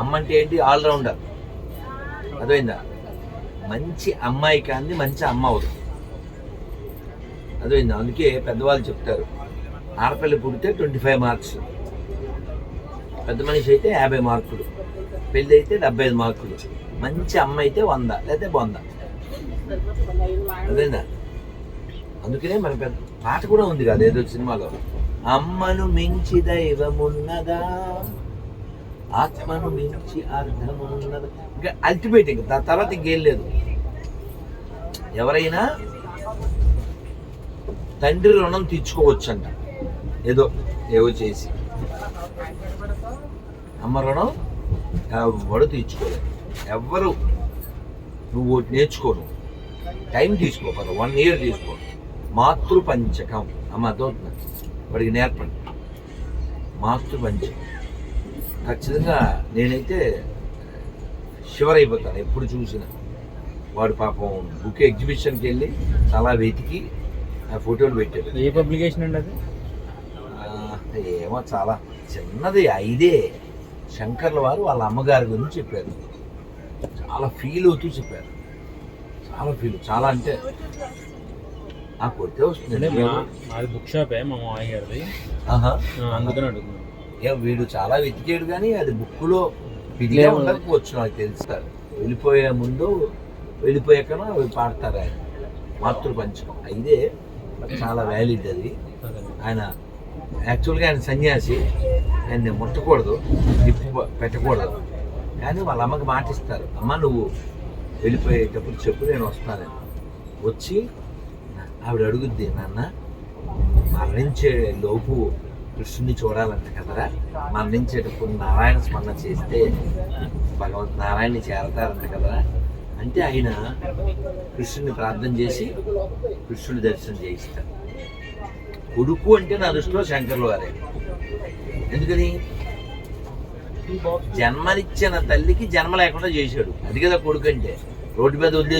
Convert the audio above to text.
అమ్మ అంటే ఏంటి? ఆల్రౌండర్. అర్థమైందా? మంచి అమ్మాయి కానీ మంచి అమ్మ అవుతుంది అర్థమైందా? అందుకే పెద్దవాళ్ళు చెప్తారు ఆడపిల్ల పుడితే ట్వంటీ ఫైవ్ మార్క్స్. పెద్ద మనిషి అయితే యాభై మార్కులు. పెళ్ళి అయితే డెబ్బై ఐదు మార్కులు. మంచి అమ్మ అయితే వంద లేకపోతే వంద అదేనా అందుకనే మన పెద్ద పాట కూడా ఉంది కదా ఏదో సినిమాలో. అమ్మను మించి దైవమున్నదా? ఆత్మను మించి ఉన్నది ఇంకా అల్టిమేట్ ఇంకా దాని తర్వాత ఇంకేం లేదు. ఎవరైనా తండ్రి రుణం తీర్చుకోవచ్చంట. ఏదో ఏవో చేసి. అమ్మ రుణం ఎవడు తీర్చుకోలేదు. ఎవ్వరు నువ్వు నేర్చుకోను. టైం తీసుకో కదా వన్ ఇయర్ తీసుకో మాతృపంచకం. అమ్మ అర్థమవుతుంది? వాడికి నేర్పండి. మాతృపంచకం. ఖచ్చితంగా నేనైతే షివర్ అయిపోతాను ఎప్పుడు చూసినా. వాడు పాపం బుక్ ఎగ్జిబిషన్కి వెళ్ళి చాలా వెతికి ఆ ఫోటోలు పెట్టాడు. ఏ పబ్లికేషన్ అండి అది? ఏమో చాలా చిన్నది ఐదే. శంకర్ల వారు వాళ్ళ అమ్మగారి గురించి చెప్పారు. చాలా ఫీల్ అవుతూ చెప్పారు. చాలా ఫీల్ చాలా అంటే ఆ కొడితే వస్తుంది మాది బుక్ షాపే మా మామయ్య గారిది అందుకని అడుగుతున్నాను. ఏ వీడు చాలా వెతికాడు కానీ అది బుక్లో లేవు. ఉండకపోవచ్చు నాకు తెలుసు సార్. వెళ్ళిపోయే ముందు వెళ్ళిపోయాకనో అవి పాడతారు ఆయన. మాతృపంచకం ఇదే చాలా వ్యాలిడ్ అది. ఆయన యాక్చువల్గా ఆయన సన్యాసి. ఆయన్ని ముట్టకూడదు నిప్పు పెట్టకూడదు. కానీ వాళ్ళ అమ్మకి మాట ఇస్తారు అమ్మ నువ్వు వెళ్ళిపోయేటప్పుడు చెప్పు నేను వస్తానని వచ్చి ఆవిడ అడుగుద్ది నాన్న మరణించే లోపు కృష్ణుని చూడాలంట కదరా? మరణించేటప్పుడు నారాయణ స్మరణ చేస్తే భగవంతు నారాయణని చేరతారంట కదరా? అంటే ఆయన కృష్ణుని ప్రార్థన చేసి కృష్ణుడి దర్శనం చేయిస్తారు. కొడుకు అంటే నా దృష్టిలో శంకర్లు వారే ఎందుకని? జన్మనిచ్చిన తల్లికి జన్మ లేకుండా చేశాడు. అది కదా కొడుకు అంటే. రోడ్డు మీద వదిలే